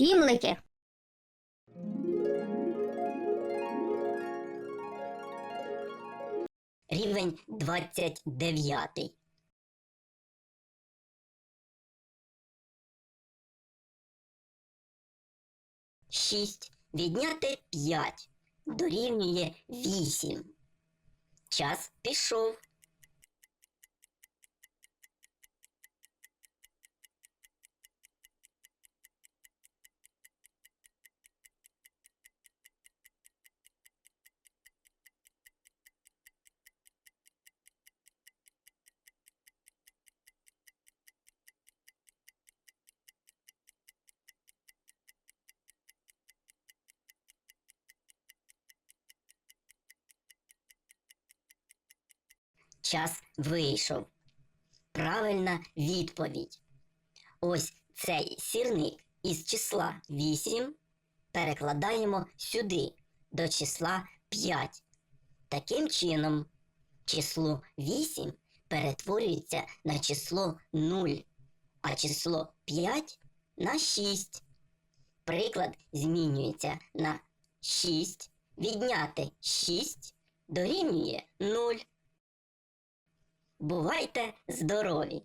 сімлики. Рівень 29. Шість відняти п'ять дорівнює вісім. Час пішов. Час вийшов. Правильна відповідь. Ось цей сірник із числа 8 перекладаємо сюди до числа 5. Таким чином, число 8 перетворюється на число 0, а число 5 на 6. Приклад змінюється на 6. Відняти 6 дорівнює 0. Бувайте здорові!